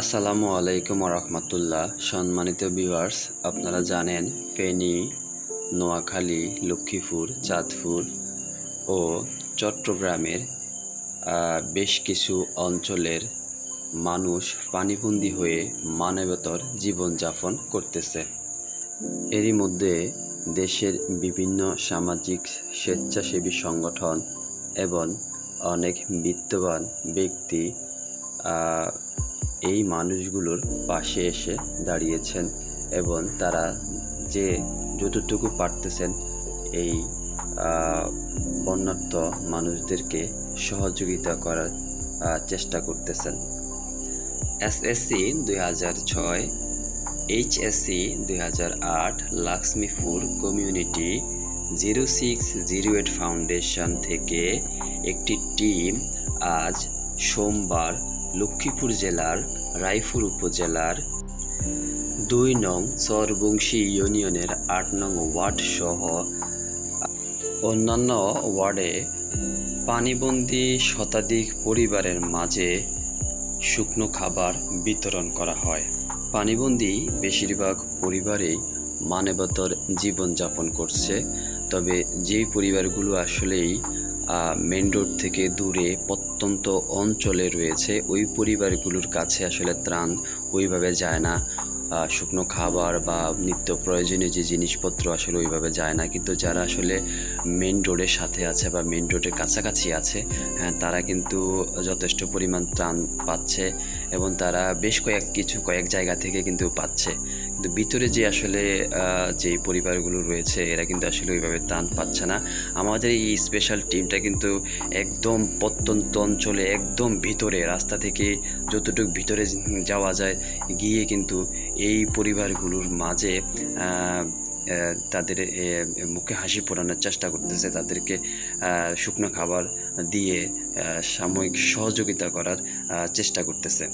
আসসালামু আলাইকুম রহমতুল্লাহ সম্মানিত ভিউয়ার্স, আপনারা জানেন ফেনী, নোয়াখালী, লক্ষ্মীপুর, চাঁদপুর ও চট্টগ্রামের বেশ কিছু অঞ্চলের মানুষ পানিবন্দী হয়ে মানবতর জীবনযাপন করতেছে। এরই মধ্যে দেশের বিভিন্ন সামাজিক স্বেচ্ছাসেবী সংগঠন এবং অনেক বিত্তবান ব্যক্তি এই মানুষগুলোর পাশে এসে দাঁড়িয়েছেন এবং তারা যে যতটুকু পারতেছেন এই বন্যার্থ মানুষদেরকে সহযোগিতা করার চেষ্টা করতেছেন। এসএসসি দুই হাজার ছয় এইচএসসি দুই হাজার আট Lakshmipur community zero six zero eight foundation থেকে একটি টিম আজ সোমবার লক্ষ্মীপুর জেলার, রায়পুর উপজেলার দুই নং চরবংশী ইউনিয়নের আট নং ওয়ার্ড সহ অন্যান্য ওয়ার্ডে পানিবন্দী শতাধিক পরিবারের মাঝে শুকনো খাবার বিতরণ করা হয়। পানিবন্দী বেশিরভাগ পরিবারেই মানবতর জীবনযাপন করছে, তবে যেই পরিবারগুলো আসলেই মেন রোড থেকে দূরে প্রত্যন্ত অঞ্চলে রয়েছে। ওই পরিবারগুলোর কাছে আসলে ত্রাণ ওইভাবে যায় না। শুকনো খাবার বা নিত্য প্রয়োজনীয় যে জিনিসপত্র আসলে ওইভাবে যায় না। কিন্তু যারা আসলে মেন রোডের সাথে আছে বা মেন রোডের কাছাকাছি আছে হ্যাঁ তারা কিন্তু যথেষ্ট পরিমাণ ত্রাণ পাচ্ছে এবং তারা বেশ কয়েক, কিছু কয়েক জায়গা থেকে কিন্তু পাচ্ছে। কিন্তু ভিতরে যে আসলে যে পরিবারগুলো রয়েছে, এরা কিন্তু আসলে ওইভাবে ত্রাণ পাচ্ছে না। আমাদের এই স্পেশাল টিমটা কিন্তু একদম প্রত্যন্ত অঞ্চলে, একদম ভিতরে, রাস্তা থেকে যতটুকু ভিতরে যাওয়া যায়, গিয়ে কিন্তু এই পরিবারগুলোর মাঝে তাদের মুখে হাসি ফোটানোর চেষ্টা করতেছে, তাদেরকে শুকনো খাবার দিয়ে সাময়িক সহযোগিতা করার চেষ্টা করতেছে।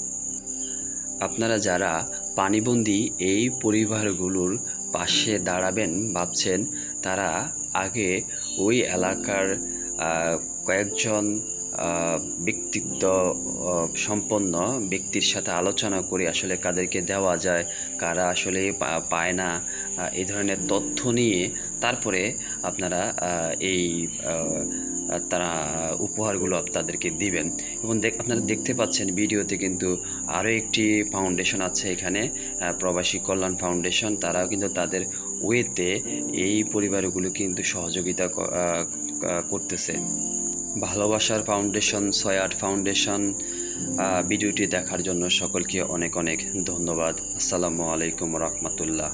আপনারা যারা পানিবন্দী এই পরিবারগুলোর পাশে দাঁড়াবেন ভাবছেন তারা আগে ওই এলাকার কয়েকজন ব্যক্তিত্ব সম্পন্ন ব্যক্তির সাথে আলোচনা করে আসলে কাদেরকে দেওয়া যায়, কারা আসলে পায় না এই ধরনের তথ্য নিয়ে তারপরে আপনারা এই তারা উপহারগুলো তাদেরকে দিবেন। এবং দেখ, আপনারা দেখতে পাচ্ছেন ভিডিওতে কিন্তু আরও একটি ফাউন্ডেশন আছে এখানে প্রবাসী কল্যাণ ফাউন্ডেশন। তারাও কিন্তু তাদের ওয়েতে এই পরিবারগুলো কিন্তু সহযোগিতা করতেছে। ভালোবাসার ফাউন্ডেশন সয়াট ফাউন্ডেশন ভিডিওটি দেখার জন্য সকলকে অনেক অনেক ধন্যবাদ। আসসালামু আলাইকুম রহমতুল্লাহ।